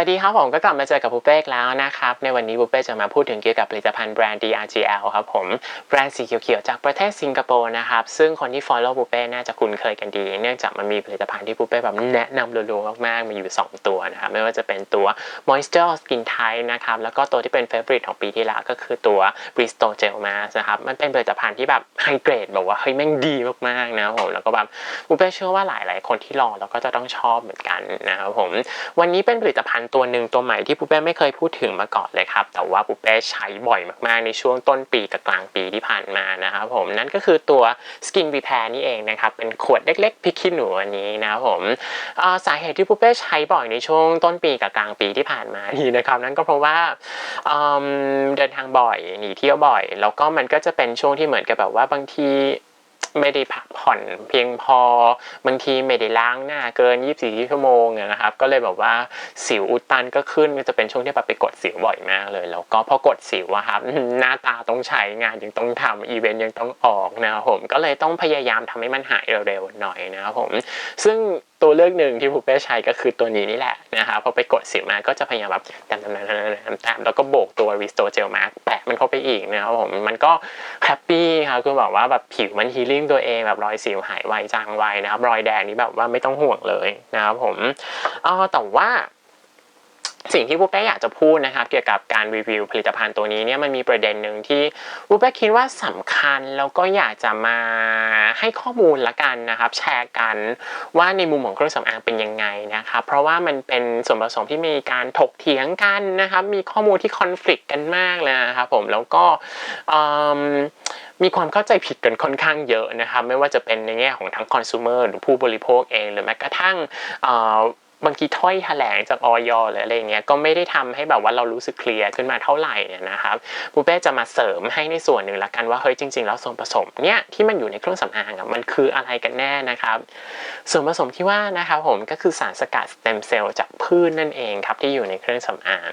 วัสดีครับผมก็กลับมาเจอกับบุเป้แล้วนะครับ ในวันนี้บุเป้จะมาพูดถึงเกี่ยวกับผลิตภัณฑ์แบรนด์ DRGL ครับผมแบรนด์สีเขียวๆจากประเทศสิงคโปร์นะครับ ซึ่งคนที่ follow บุเป้น่าจะคุ้นเคยกันดี เนื่องจากมันมีผลิตภัณฑ์ที่บุเป้แบบแนะนำรัวๆมากๆ มีอยู่ 2 ตัวนะครับ ไม่ว่าจะเป็นตัว Moisture Skin Tight นะครับ แล้วก็ตัวที่เป็น favorite ของปีที่แล้วก็คือตัว Bristol Gel Mask นะครับมันเป็นผลิตภัณฑ์ที่แบบไฮเกรดแบบว่าเฮ้ยแม่งดีมากๆนะผมแล้วก็แบบบุเป้เชื่อว่าหลาย ๆ คนที่ลองแล้วก็จะต้องชอบเหมือนกันนะครับผมวันนี้เป็นผลิตภัณฑ์ตัวหนึ่งตัวใหม่ที่ปูเป้ไม่เคยพูดถึงมาก่อนเลยครับ แต่ว่าปูเป้ใช้บ่อยมากๆในช่วงต้นปีกับกลางปีที่ผ่านมานะครับผมนั่นก็คือตัว Skin Repair นี่เองนะครับ เป็นขวดเล็กๆพริกขี้หนูอันนี้นะครับผมสาเหตุที่ปูเป้ใช้บ่อยในช่วงต้นปีกับกลางปีที่ผ่านมานี่นะครับนั่นก็เพราะว่าเอิ่มเดินทางบ่อยหนีเที่ยวบ่อย แล้วก็มันก็จะเป็นช่วงที่เหมือนกับแบบว่าบางที ไม่ได้พักผ่อนเพียงพอบางทีไม่ได้ล้างหน้าเกิน 24 ชั่วโมงเนี่ยนะครับ ก็เลยแบบว่าสิวอุดตันก็ขึ้นก็จะเป็นช่วงที่แบบไปกดสิวบ่อยมากเลย แล้วก็พอกดสิวอะครับหน้าตาต้องใช้งานยังต้องทำอีเวนต์ยังต้องออกนะครับผมก็เลยต้องพยายามทำให้มันหายเร็วๆหน่อยนะครับผมซึ่ง ตัวเลือกหนึ่งที่ผูเป้ใช้ก็คือตัวนี้นี่แหละนะครับพอไปกดสิวมาก็จะพยายามแบบแต้มๆๆๆๆแล้วก็โบกตัว Restore Gel Mask แปะมันเข้าไปอีกนะครับผมมันก็แฮปปี้ครับคือแบบว่าแบบผิวมันฮีลิ่งตัวเองแบบรอยสิวหายไวจางไวนะครับรอยแดงนี่แบบว่าไม่ต้องห่วงเลยนะครับผมอ๋อแต่ว่า สิ่งที่ปูเป้อยากจะพูดนะครับ เกี่ยวกับการรีวิวผลิตภัณฑ์ตัวนี้เนี่ยมันมีประเด็นหนึ่งที่ปูเป้คิดว่าสำคัญแล้วก็อยากจะมาให้ข้อมูลละกันนะครับ แชร์กันว่าในมุมของเครื่องสำอางเป็นยังไงนะครับ เพราะว่ามันเป็นส่วนผสมที่มีการถกเถียงกันนะครับ มีข้อมูลที่คอนฟ lict กันมากเลยนะครับผมแล้วก็มีความเข้าใจผิดกันค่อนข้างเยอะนะครับ ไม่ว่าจะเป็นในแง่ของทั้งคอน sumer หรือผู้บริโภคเองหรือแม้กระทั่ง บางทีถ้อยแถลงจากออยหรืออะไรเงี้ยก็ไม่ได้ทำให้แบบว่าเรารู้สึกเคลียร์ขึ้นมาเท่าไหร่เนี่ยนะครับปูเป้จะมาเสริมให้ในส่วนหนึ่งละกันว่าเฮ้ยจริงๆแล้วส่วนผสมเนี่ยที่มันอยู่ในเครื่องสำอางอะมันคืออะไรกันแน่นะครับส่วนผสมที่ว่านะครับผมก็คือสารสกัดสเต็มเซลล์จากพืชนนั่นเองครับที่อยู่ในเครื่องสำอาง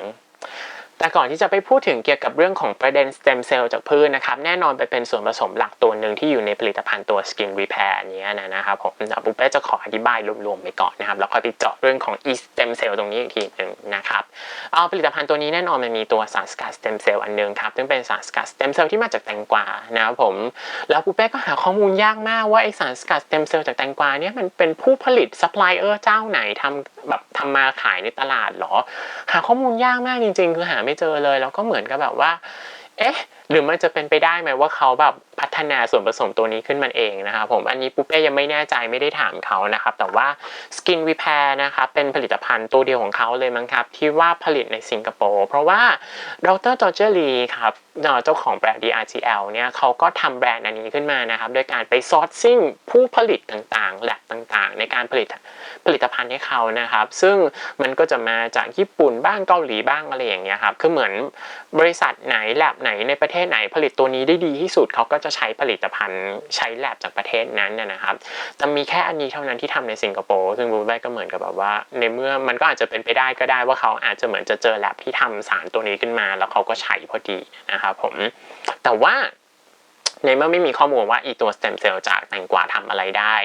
แต่ก่อนที่จะไปพูดถึงเกี่ยวกับเรื่องของประเด็นสเต็มเซลล์จากพืชนะครับแน่นอนไปเป็นส่วนผสมหลักตัวหนึ่งที่อยู่ในผลิตภัณฑ์ตัว Skin Repair เนี้นะนะครับผมปุ๊บเป้จะขออธิบายรวมๆไปก่อนนะครับแล้วค่อยไปเจาะเรื่องของ e stem cell ตรงนี้อีกทีหนึ่งนะครับเอาผลิตภัณฑ์ตัวนี้แน่นอนมันมีตัวสารสกัดสเต็มเซลล์อันหนึงครับซึ่งเป็นสารสกัดสเต็มเซลล์ที่มาจากแตงกวานะครับผมแล้วปุ๊บเป้ก็หาข้อมูลยากมากว่าไอสารสกัดสเต็มเซลล์จากแตงกวาเนี่ยมันเป็นผู้ผลิตซัพพลายเออร์เจ้าไหนทำแบบทำมาขายในตลาดหรอ หาข้อมูลยากมากจริง ๆ คือหาไม่เจอเลย แล้วก็เหมือนกับแบบว่า เอ๊ะหรือมันจะเป็นไปได้ไหมว่าเขาแบบพัฒนาส่วนผสมตัวนี้ขึ้นมาเองนะครับผมอันนี้ปุ๊บเป้ยังไม่แน่ใจไม่ได้ถามเขานะครับ แต่ว่า Skin Repair นะครับเป็นผลิตภัณฑ์ตัวเดียวของเขาเลยมั้งครับ ที่ว่าผลิตในสิงคโปร์เพราะว่าดรจอร์เจอรีครับเจ้าของแบรนด์ DRGL เนี่ยเขาก็ทำแบรนด์อันนี้ขึ้นมานะครับโดยการไปซอร์ซิ่งผู้ผลิตต่างๆแลบต่างๆ ในการผลิตผลิตภัณฑ์ให้เขานะครับ ซึ่งมันก็จะมาจากญี่ปุ่นบ้างเกาหลีบ้างอะไรอย่างเงี้ยครับคือเหมือนบริษัทไหนแลบไหนในประเทศทศไหนผลิตตัวนี้ได้ดีที่สุดเขาก็จะใช้ผลิตภัณฑ์ใช้แลบจากประเทศนั้นนะครับแต่มีแค่อันนี้เท่านั้นที่ทำในสิงคโปร์ซึ่งบูแบก็เหมือนกับแบบว่า ในเมื่อมันก็อาจจะเป็นไปได้ก็ได้ว่าเขาอาจจะเหมือนจะเจอแลบที่ทำสารตัวนี้ขึ้นมา แล้วเขาก็ใช้พอดีนะครับผมแต่ว่า ในเมื่อไม่มีข้อมูลว่าอีตัวสเต็มเซลล์จากแตงกวาทำอะไรได้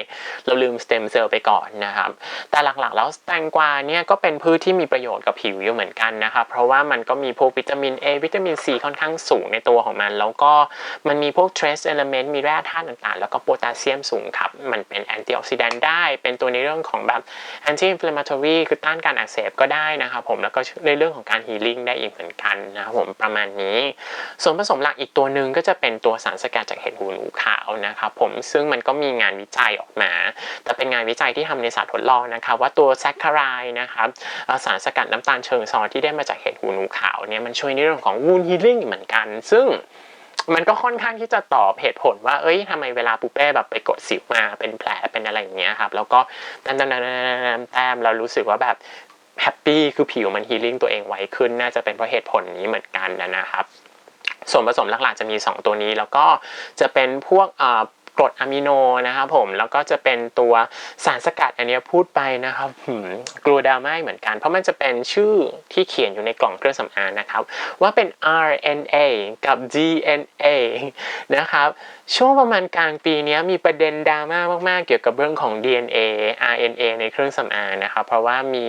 เราลืมสเต็มเซลล์ไปก่อนนะครับ แต่หลักๆแล้วแตงกวาเนี่ยก็เป็นพืชที่มีประโยชน์กับผิวอยู่เหมือนกันนะครับ เพราะว่ามันก็มีพวกวิตามิน A วิตามิน C ค่อนข้างสูงในตัวของมัน แล้วก็มันมีพวก trace element มีแร่ธาตุต่างๆ แล้วก็โพแทสเซียมสูงครับ มันเป็นแอนตี้ออกซิแดนต์ได้ เป็นตัวในเรื่องของแบบ anti inflammatory คือต้านการอักเสบก็ได้นะครับผม แล้วก็ในเรื่องของการ healing ได้อีกเหมือนกันนะครับผมประมาณนี้ ส่วนผสมหลักอีกตัวหนึ่งก็จะเป็นตัวสารสกัดจากเห็ดหูหนูขาวนะครับผมซึ่งมันก็มีงานวิจัยออกมา แต่เป็นงานวิจัยที่ทำในสัตว์ทดลองนะครับว่าตัวแซคคารายนะครับสารสกัดน้ำตาลเชิงซ้อนที่ได้มาจากเห็ดหูหนูขาวเนี่ยมันช่วยในเรื่องของวูนฮีลิ่งเหมือนกัน ซึ่งมันก็ค่อนข้างที่จะตอบเหตุผลว่า เอ้ยทำไมเวลาปูเป้แบบไปกดสิวมาเป็นแผลเป็นอะไรอย่างเงี้ยครับ แล้วก็แต้มแต้มแต้มแต้มแต้มเรารู้สึกว่าแบบแฮปปี้คือผิวมันฮีลิ่งตัวเองไวขึ้น น่าจะเป็นเพราะเหตุผลนี้เหมือนกันนะครับ ส่วนผสมหลักๆจะมี 2 ตัวนี้ แล้วก็จะเป็นพวกกรดอะมิโนนะครับผมแล้วก็จะเป็นตัวสารสกัดอันนี้พูดไปนะครับกลัวดราม่เหมือนกัน เพราะมันจะเป็นชื่อที่เขียนอยู่ในกล่องเครื่องสำอางนะครับ ว่าเป็น RNA กับ DNA นะครับช่วงประมาณกลางปีนี้มีประเด็นดราม่ามากๆ เกี่ยวกับเรื่องของ DNA RNA ในเครื่องสำอางนะครับ เพราะว่ามี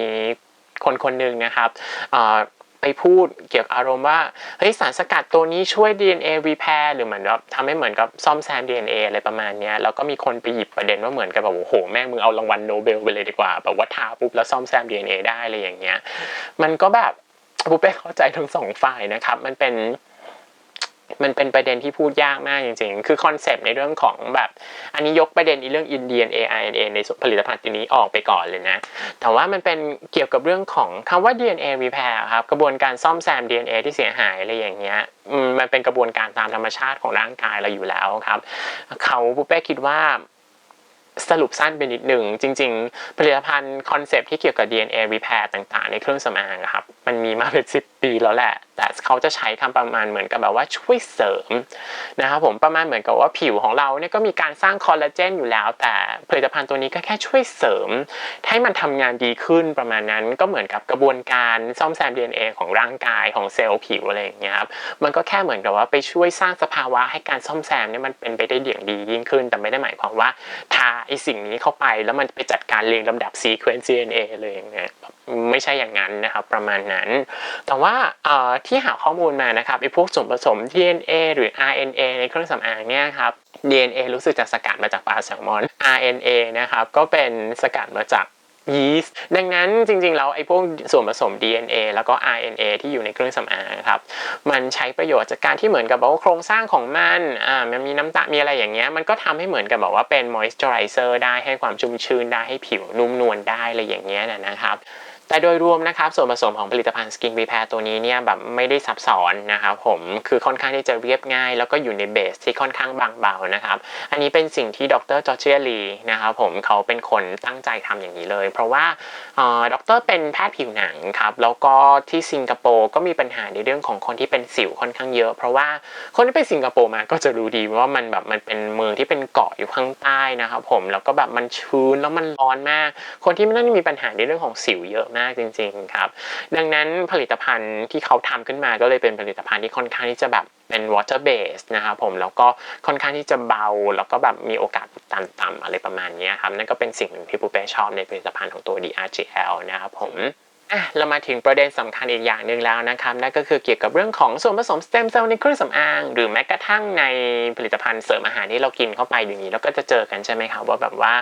คนคนหนึ่งนะครับ ไปพูดเกี่ยวกับอารมณ์ว่าเฮ้ยสารสกัดตัวนี้ช่วย DNA repair หรือเหมือนแบบทำให้เหมือนกับซ่อมแซม DNA อะไรประมาณนี้แล้วก็มีคนไปหยิบประเด็นว่าเหมือนกับแบบโอ้โหแม่งมึงเอารางวัลโนเบลไปเลยดีกว่าแบบว่าทาปุ๊บแล้วซ่อมแซม DNA ได้อะไรอย่างเงี้ยมันก็แบบปุ๊บเป้เข้าใจทั้งสองฝ่ายนะครับมันเป็น มันเป็นประเด็นที่พูดยากมากจริงๆ คือคอนเซปต์ในเรื่องของแบบ อันนี้ยกประเด็นในเรื่อง Indian ARNA ในผลิตภัณฑ์ตัวนี้ออกไปก่อนเลยนะ แต่ว่ามันเป็นเกี่ยวกับเรื่องของคำว่า DNA repair ครับ กระบวนการซ่อมแซม DNA ที่เสียหายอะไรอย่างเงี้ยมันเป็นกระบวนการตามธรรมชาติของร่างกายเราอยู่แล้วครับ เขาปุ๊บเป้คิดว่าสรุปสั้นไปนิดหนึ่งจริง ๆ ผลิตภัณฑ์คอนเซปต์ที่เกี่ยวกับ DNA repair ต่างๆ ในเครื่องสำอางครับ มันมีมาเป็น10 ปีแล้วแหละ แต่เขาจะใช้คำประมาณเหมือนกับแบบว่าช่วยเสริมนะครับผมประมาณเหมือนกับว่าผิวของเราเนี่ยก็มีการสร้างคอลลาเจนอยู่แล้ว แต่ผลิตภัณฑ์ตัวนี้ก็แค่ช่วยเสริม ให้มันทำงานดีขึ้นประมาณนั้นก็เหมือนกับกระบวนการซ่อมแซม DNA ของร่างกายของเซลล์ผิวอะไรอย่างเงี้ยครับมันก็แค่เหมือนกับว่าไปช่วยสร้างสภาวะให้การซ่อมแซมเนี่ยมันเป็นไปได้อย่างดียิ่งขึ้น แต่ไม่ได้หมายความว่าทาไอสิ่งนี้เข้าไปแล้วมันไปจัดการเรียงลำดับ sequence DNA เลยอย่างเงี้ยไม่ใช่อย่างนั้นนะครับประมาณนั้นแต่ว่าเอ่อที่หาข้อมูลมานะครับไอ้พวกส่วนผสม DNA หรือ RNA ในเครื่องสำอางเนี่ยครับ DNA รู้สึกจะสกัดมาจากปลาแซลมอน RNA นะครับก็เป็นสกัดมาจากยีสต์ดังนั้นจริงๆแล้วไอ้พวกส่วนผสม DNA แล้วก็ RNA ที่อยู่ในเครื่องสำอางครับมันใช้ประโยชน์จากการที่เหมือนกับว่าโครงสร้างของมันอ่ามันมีน้ำตาลมีอะไรอย่างเงี้ยมันก็ทำให้เหมือนกับบอกว่าเป็น moisturizer ได้ให้ความชุ่มชื้นได้ให้ผิวนุ่มนวลได้อะไรอย่างเงี้ยนะครับ แต่โดยรวมนะครับส่วนผสมของผลิตภัณฑ์ Skin Repair ตัวนี้เนี่ยแบบไม่ได้ซับซ้อนนะครับผมคือค่อนข้างที่จะเรียบง่าย แล้วก็อยู่ในเบสที่ค่อนข้างบางเบานะครับอันนี้เป็นสิ่งที่ดรจอร์เจียลีนะครับผมเขาเป็นคนตั้งใจทำอย่างนี้เลย เพราะว่าดรเป็นแพทย์ผิวหนังครับแล้วก็ที่สิงคโปร์ก็มีปัญหาในเรื่องของคนที่เป็นสิวค่อนข้างเยอะ เพราะว่าคนที่ไปสิงคโปร์มาก็จะรู้ดีว่ามันแบบมันเป็นเมืองที่เป็นเกาะอยู่ข้างใต้นะครับผมแล้วก็แบบมันชื้นแล้วมันร้อนมาก คนที่ไม่ได้มีปัญหาในเรื่องของสิวเยอะมากจริง ๆ ครับ ดังนั้นผลิตภัณฑ์ที่เขาทำขึ้นมาก็เลยเป็นผลิตภัณฑ์ที่ค่อนข้างที่จะแบบเป็น water base นะครับผมแล้วก็ค่อนข้างที่จะเบา แล้วก็แบบมีโอกาสตันต่ำอะไรประมาณนี้ครับนั่นก็เป็นสิ่งหนึ่งที่ปูเป้ชอบในผลิตภัณฑ์ของตัว DRGL นะครับผม อะเรามาถึงประเด็นสำคัญอีกอย่างหนึ่งแล้วนะครับนั่นก็คือเกี่ยวกับเรื่องของส่วนผสมสเต็มเซลล์ในเครื่องสำอาง หรือแม้กระทั่งในผลิตภัณฑ์เสริมอาหารที่เรากินเข้าไปอย่างนี้เราก็จะเจอกันใช่ไหมครับว่าแบบว่า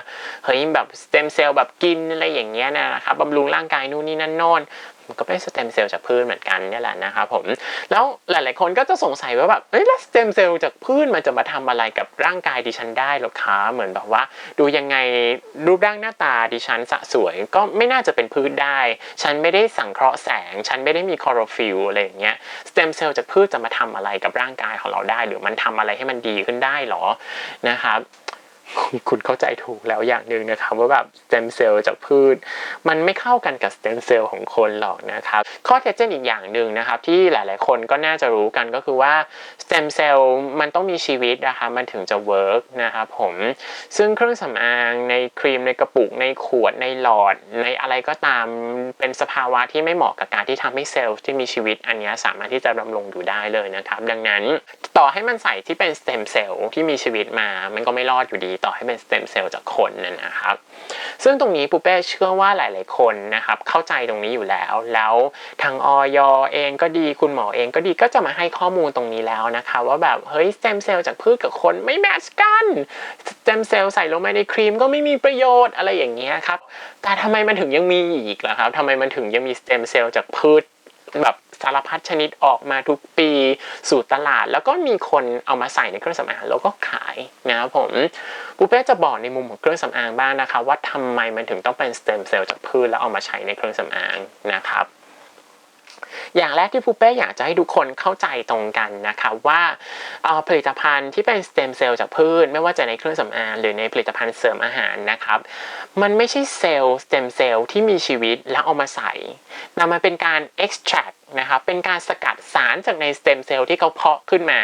เฮ้ยแบบสเต็มเซลล์แบบกินอะไรอย่างเงี้ยนะครับบำรุงร่างกายนู่นนี่นั่นโน่น มันก็เป็นสเต็มเซลล์จากพืชเหมือนกันนี่แหละนะครับผมแล้วหลาย ๆ คนก็จะสงสัยว่าแบบเอ้ยแล้วสเต็มเซลล์จากพืชมันจะมาทำอะไรกับร่างกายดิฉันได้หรอคะเหมือนแบบว่า ดูยังไงรูปร่างหน้าตาดิฉันสะสวยก็ไม่น่าจะเป็นพืชได้ ฉันไม่ได้สังเคราะห์แสง ฉันไม่ได้มีคอโรฟิลอะไรอย่างเงี้ยสเต็มเซลล์จากพืชจะมาทำอะไรกับร่างกายของเราได้ หรือมันทำอะไรให้มันดีขึ้นได้หรอนะครับ คุณเข้าใจถูกแล้วอย่างหนึ่งนะครับว่าแบบสเต็มเซลล์จากพืช มันไม่เข้ากันกับสเต็มเซลล์ของคนหรอกนะครับ ข้อเท็จจริงอีกอย่างหนึ่งนะครับที่หลาย ๆ คนก็น่าจะรู้กันก็คือว่าสเต็มเซลล์มันต้องมีชีวิตนะคะมันถึงจะเวิร์กนะครับผมซึ่งเครื่องสำอางในครีมในกระปุกในขวดในหลอด ในอะไรก็ตามเป็นสภาวะที่ไม่เหมาะกับการที่ทำให้เซลล์ที่มีชีวิตอันนี้สามารถที่จะดำรงอยู่ได้เลยนะครับ ดังนั้นต่อให้มันใส่ที่เป็นสเต็มเซลล์ที่มีชีวิตมา มันก็ไม่รอดอยู่ดีต่อให้เป็นสเต็มเซลล์จากคนนนนะครับ ซึ่งตรงนี้ปูเป้เชื่อว่าหลาย ๆ คนนะครับเข้าใจตรงนี้อยู่แล้ว แล้วทางออยเองก็ดีคุณหมอเองก็ดีก็จะมาให้ข้อมูลตรงนี้แล้วนะคะว่าแบบเฮ้ยสเต็มเซลล์จากพืชกับคนไม่แมทช์กันสเต็มเซลล์ใส่ลงไปในครีมก็ไม่มีประโยชน์อะไรอย่างเงี้ยครับแต่ทำไมมันถึงยังมีอีกล่ะครับทำไมมันถึงยังมีสเต็มเซลล์จากพืชแบบ สารพัดชนิดออกมาทุกปีสู่ตลาด แล้วก็มีคนเอามาใส่ในเครื่องสำอางแล้วก็ขายนะครับผมปูเป้จะบอกในมุมของเครื่องสำอางบ้างนะคะ ว่าทำไมมันถึงต้องเป็นสเต็มเซลล์จากพืชแล้วเอามาใช้ในเครื่องสำอางนะครับ อย่างแรกที่ปูเป้อยากจะให้ทุกคนเข้าใจตรงกันนะคะว่าผลิตภัณฑ์ที่เป็นสเต็มเซลล์จากพืชไม่ว่าจะในเครื่องสำอางหรือในผลิตภัณฑ์เสริมอาหารนะครับมันไม่ใช่เซลล์สเต็มเซลล์ที่มีชีวิตแล้วเอามาใส่แต่มันเป็นการ extract นะครับเป็นการสกัดสารจากในสเต็มเซลล์ที่เขาเพาะขึ้นมา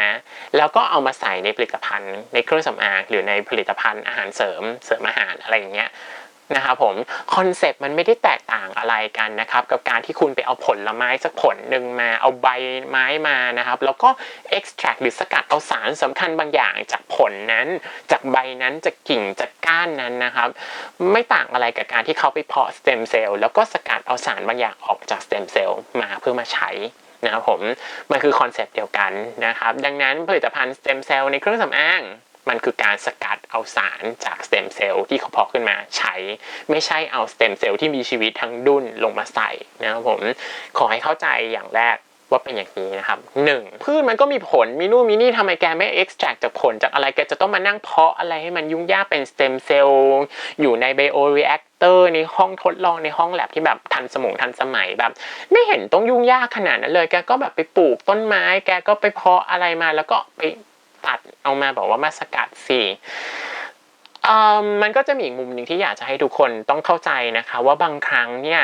แล้วก็เอามาใส่ในผลิตภัณฑ์ ในเครื่องสำอางหรือในผลิตภัณฑ์อาหารเสริมเสริมอาหารอะไรอย่างเงี้ย นะครับผมคอนเซปต์มันไม่ได้แตกต่างอะไรกันนะครับกับการที่คุณไปเอาผลไม้สักผลหนึ่งมาเอาใบไม้มานะครับแล้วก็ extract หรือสกัดเอาสารสำคัญบางอย่างจากผลนั้น จากใบนั้นจากกิ่งจากก้านนั้นนะครับ ไม่ต่างอะไรกับการที่เขาไปเพาะสเต็มเซลล์แล้วก็สกัดเอาสารบางอย่างออกจากสเต็มเซลล์มาเพื่อมาใช้นะครับผมมันคือคอนเซปต์เดียวกันนะครับดังนั้นผลิตภัณฑ์สเต็มเซลล์ในเครื่องสำอาง มันคือการสกัดเอาสารจากสเต็มเซลล์ที่เขาเพาะขึ้นมาใช้ ไม่ใช่เอาสเต็มเซลล์ที่มีชีวิตทั้งดุนลงมาใส่นะครับผมขอให้เข้าใจอย่างแรกว่าเป็นอย่างนี้นะครับหนึ่งพืชมันก็มีผลมีนู่นมีนี่ทำไมแกไม่ extract จากผลจากอะไรแกจะต้องมานั่งเพาะอะไรให้มันยุ่งยากเป็นสเต็มเซลล์อยู่ในไบโอรีแอคเตอร์ในห้องทดลองในห้องแลบที่แบบทันสมองทันสมัยแบบ ไม่เห็นต้องยุ่งยากขนาดนั้นเลย แกก็แบบไปปลูกต้นไม้ แกก็ไปเพาะอะไรมาแล้วก็ไป ตัดเอามาบอกว่ามาสกัดสิ มมันก็จะมีอีกมุมหนึ่งที่อยากจะให้ทุกคนต้องเข้าใจนะคะว่าบางครั้งเนี่ย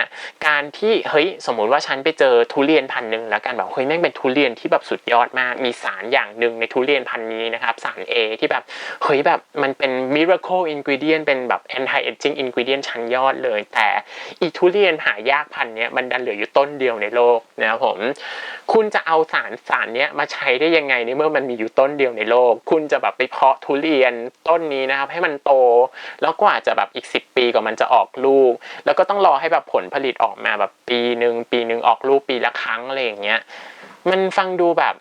การที่เฮ้ยสมมุติว่าฉันไปเจอทุเรียนพันหนึ่งแล้วกันแบบเฮ้ยแม่งเป็นทุเรียนที่แบบสุดยอดมาก มีสารอย่างหนึ่งในทุเรียนพันนี้นะครับสาร A ที่แบบเฮ้ยแบบมันเป็น miracle ingredient เป็นแบบ anti aging ingredient ชั้นยอดเลย แต่อีทุเรียนหายากพันเนี้ยมันดันเหลืออยู่ต้นเดียวในโลกนะครับผมคุณจะเอาสารสารเนี้ยมาใช้ได้ยังไงในเมื่อมันมีอยู่ต้นเดียวในโลก คุณจะแบบไปเพาะทุเรียนต้นนี้นะครับให้มันโตแล้วก็อาจจะแบบอีก 10 ปีกว่ามันจะออกลูก แล้วก็ต้องรอให้แบบผลผลิตออกมาแบบปีหนึ่งปีหนึ่งออกลูกปีละครั้งอะไรอย่างเงี้ยมันฟังดูแบบ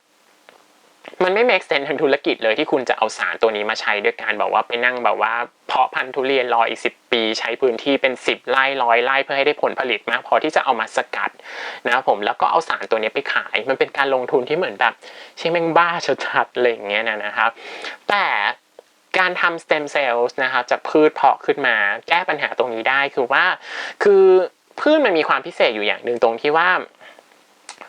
มันไม่ make sense ทางธุรกิจเลยที่คุณจะเอาสารตัวนี้มาใช้ด้วยการบอกว่าไปนั่งแบบว่า เพาะพันธุ์ทุเรียนรออีก 10 ปี ใช้พื้นที่เป็น 10ไร่ร้อยไร่เพื่อให้ได้ผลผลิตมากพอที่จะเอามาสกัดนะครับผมแล้วก็เอาสารตัวนี้ไปขาย มันเป็นการลงทุนที่เหมือนแบบใช่แม่งบ้าชัดๆอะไรอย่างเงี้ยนะครับแต่ การทำสเต็มเซลล์นะครับจากพืชเพาะขึ้นมาแก้ปัญหาตรงนี้ได้คือว่า คือพืชมันมีความพิเศษอยู่อย่างหนึ่งตรงที่ว่า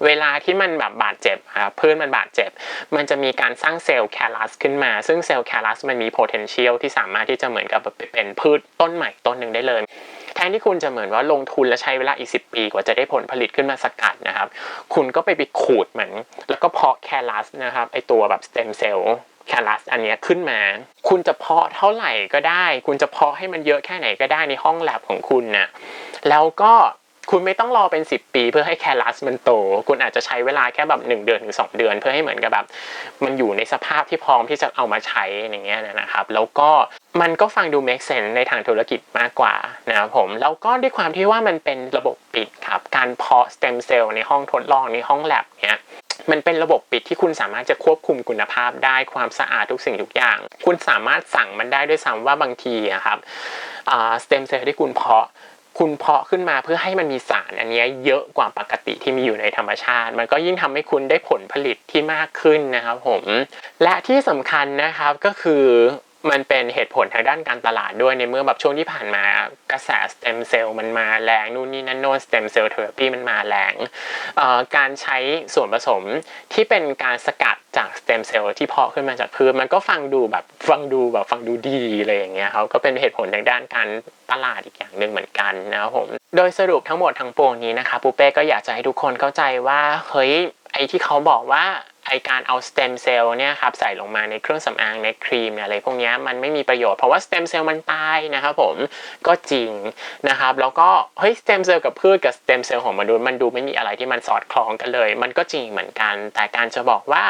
เวลาที่มันแบบบาดเจ็บครับพืชมันบาดเจ็บ มันจะมีการสร้างเซลล์แคลัสขึ้นมา ซึ่งเซลล์แคลัสมันมี potential ที่สามารถที่จะเหมือนกับเป็นพืชต้นใหม่ต้นหนึ่งได้เลย แทนที่คุณจะเหมือนว่าลงทุนและใช้เวลาอีกสิปีกว่าจะได้ผลผลิตขึ้นมาสกัดนะครับ คุณก็ไปไปขูดเหมันแล้วก็เพาะแคลัสนะครับไอตัวแบบสเต็มเซลล์ แคลัสอันนี้ขึ้นมา คุณจะเพาะเท่าไหร่ก็ได้ คุณจะเพาะให้มันเยอะแค่ไหนก็ได้ในห้องแลบของคุณนะแล้วก็คุณไม่ต้องรอเป็น 10 ปีเพื่อให้แคลัสมันโต คุณอาจจะใช้เวลาแค่แบบ1เดือนถึง2เดือน เพื่อให้เหมือนกับแบบมันอยู่ในสภาพที่พร้อมที่จะเอามาใช้อย่างเงี้ยนะครับ แล้วก็มันก็ฟังดู make sense ในทางธุรกิจมากกว่านะครับผม แล้วก็ด้วยความที่ว่ามันเป็นระบบปิดครับ การเพาะสเต็มเซลล์ในห้องทดลองในห้องแลบเนี้ย มันเป็นระบบปิดที่คุณสามารถจะควบคุมคุณภาพได้ความสะอาดทุกสิ่งทุกอย่าง คุณสามารถสั่งมันได้ด้วยซ้ำว่าบางทีนะครับสเต็มเซลล์ที่คุณเพาะคุณเพาะขึ้นมาเพื่อให้มันมีสารอันนี้เยอะกว่าปกติที่มีอยู่ในธรรมชาติ มันก็ยิ่งทำให้คุณได้ผลผลิตที่มากขึ้นนะครับผม และที่สำคัญนะครับก็คือ มันเป็นเหตุผลทางด้านการตลาดด้วยในเมื่อแบบช่วงที่ผ่านมากระแสสเต็มเซลล์มันมาแรงนู่นนี่นั่นโน้นสเต็มเซลล์เทอราปีมันมาแรงการใช้ส่วนผสมที่เป็นการสกัดจากสเต็มเซลล์ที่เพาะขึ้นมาจากพืชมันก็ฟังดูแบบฟังดูแบบฟังดูดีอะไรอย่างเงี้ยเขาก็เป็นเหตุผลทางด้านการตลาดอีกอย่างหนึ่งเหมือนกันนะครับผมโดยสรุปทั้งหมดทั้งปวงนี้นะคะปูเป้ก็อยากจะให้ทุกคนเข้าใจว่าเฮ้ยไอที่เขาบอกว่า ไอการเอาสเต็มเซลล์เนี่ยครับใส่ลงมาในเครื่องสำอางในครีมอะไรพวกนี้มันไม่มีประโยชน์เพราะว่าสเต็มเซลล์มันตายนะครับผมก็จริงนะครับแล้วก็เฮ้ยสเต็มเซลล์กับพืชกับสเต็มเซลล์ของมนุษย์มันดูไม่มีอะไรที่มันสอดคล้องกันเลย มันก็จริงเหมือนกัน แต่การจะบอกว่า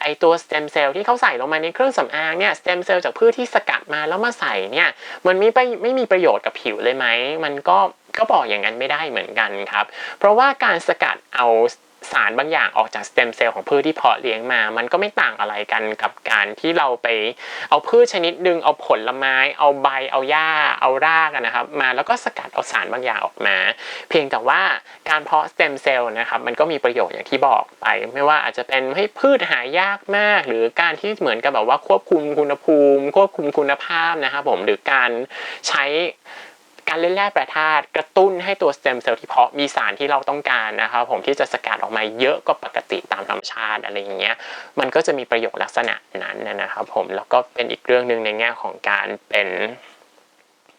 ไอตัวสเต็มเซลล์ที่เขาใส่ลงมาในเครื่องสำอางเนี่ยสเต็มเซลล์จากพืชที่สกัดมาแล้วมาใส่เนี่ยมันไม่ไปไม่มีประโยชน์กับผิวเลยไหมมันก็ก็บอกอย่างนั้นไม่ได้เหมือนกันครับ เพราะว่าการสกัดเอาส สารบางอย่างออกจากสเต็มเซลล์ของพืชที่เพาะเลี้ยงมา มันก็ไม่ต่างอะไรกันกับการที่เราไปเอาพืชชนิดหนึ่งเอาผลไม้ เอาใบ เอาหญ้า เอารากนะครับ มาแล้วก็สกัดเอาสารบางอย่างออกมา เพียงแต่ว่าการเพาะสเต็มเซลล์นะครับ มันก็มีประโยชน์อย่างที่บอกไป ไม่ว่าอาจจะเป็นให้พืชหายากมาก หรือการที่เหมือนกับแบบว่าควบคุมคุณภูมิ ควบคุมคุณภาพนะครับผมหรือการใช้ การเล่นแร่แปรธาตุกระตุ้นให้ตัวสเต็มเซลล์ที่เพาะมีสารที่เราต้องการนะครับผมที่จะสกัดออกมาเยอะกว่าปกติตามธรรมชาติอะไรอย่างเงี้ยมันก็จะมีประโยชน์ลักษณะนั้นนะครับผมแล้วก็เป็นอีกเรื่องหนึ่งในแง่ของการเป็น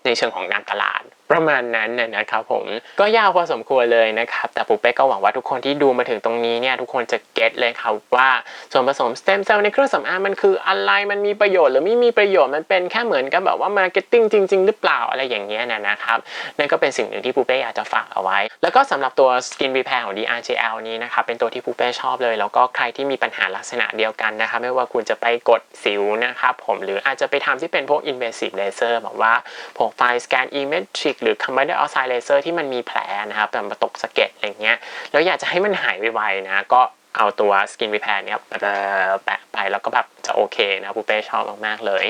ในเชิงของการตลาด ประมาณนั้นนะนะครับผมก็ยาวพอสมควรเลยนะครับแต่ปุ๊เป้ก็หวังว่าทุกคนที่ดูมาถึงตรงนี้เนี่ยทุกคนจะเก็ตเลยครับว่าส่วนผสมสเต็มเซลล์ในเครื่องสำอางมันคืออะไรมันมีประโยชน์หรือไม่มีประโยชน์มันเป็นแค่เหมือนกับแบบว่ามาร์เก็ตติ้งจริง ๆ หรือเปล่าอะไรอย่างเงี้ยนะนะครับนั่นก็เป็นสิ่งหนึ่งที่ปุ๊เป้อยากจะฝากเอาไว้ แล้วก็สำหรับตัว Skin Repair ของ DRGL นี้นะครับเป็นตัวที่ปุ๊เป้ชอบเลย แล้วก็ใครที่มีปัญหาลักษณะเดียวกันนะครับไม่ว่าคุณจะไปกดสิวนะครับผมหรืออาจจะไปทำที่เป็นพวก invasive laser แบบว่าพวกไฟสแกนอีเมทริกหรือคาร์บอนไดออกไซด์เลเซอร์ที่มันมีแผลนะครับแบบมาตกสะเก็ดอะไรเงี้ยแล้วอยากจะให้มันหายไวๆนะก็เอาตัวสกินรีแพร์เนี่ยแปะไปแล้วก็แบบ จะโอเคนะปุ๊เป้ชอบมากๆเลย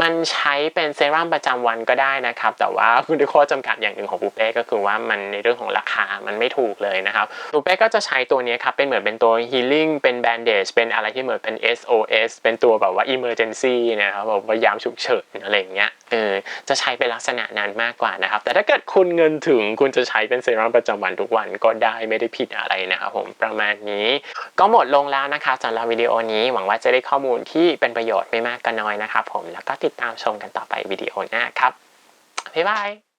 มันใช้เป็นเซรั่มประจำวันก็ได้นะครับ แต่ว่าคุณด้วยข้อจำกัดอย่างหนึ่งของปูเป้ก็คือว่ามันในเรื่องของราคามันไม่ถูกเลยนะครับปูเป้ก็จะใช้ตัวนี้ครับเป็นเหมือนเป็นตัว healing เป็น bandage เป็นอะไรที่เหมือนเป็น SOS เป็นตัวแบบว่า emergency นะครับแบบว่ายามฉุกเฉินอะไรอย่างเงี้ยเออจะใช้เป็นลักษณะนั้นมากกว่านะครับ แต่ถ้าเกิดคุณเงินถึงคุณจะใช้เป็นเซรั่มประจำวันทุกวันก็ได้ไม่ได้ผิดอะไรนะครับผมประมาณนี้ ก็หมดลงแล้วนะคะสำหรับวิดีโอนี้หวังว่าจะได้ข้อมูลที่เป็นประโยชน์ไม่มากก็น้อยนะครับผมแล้วก็ติดตามชมกันต่อไปวิดีโอหน้าครับบ๊ายบาย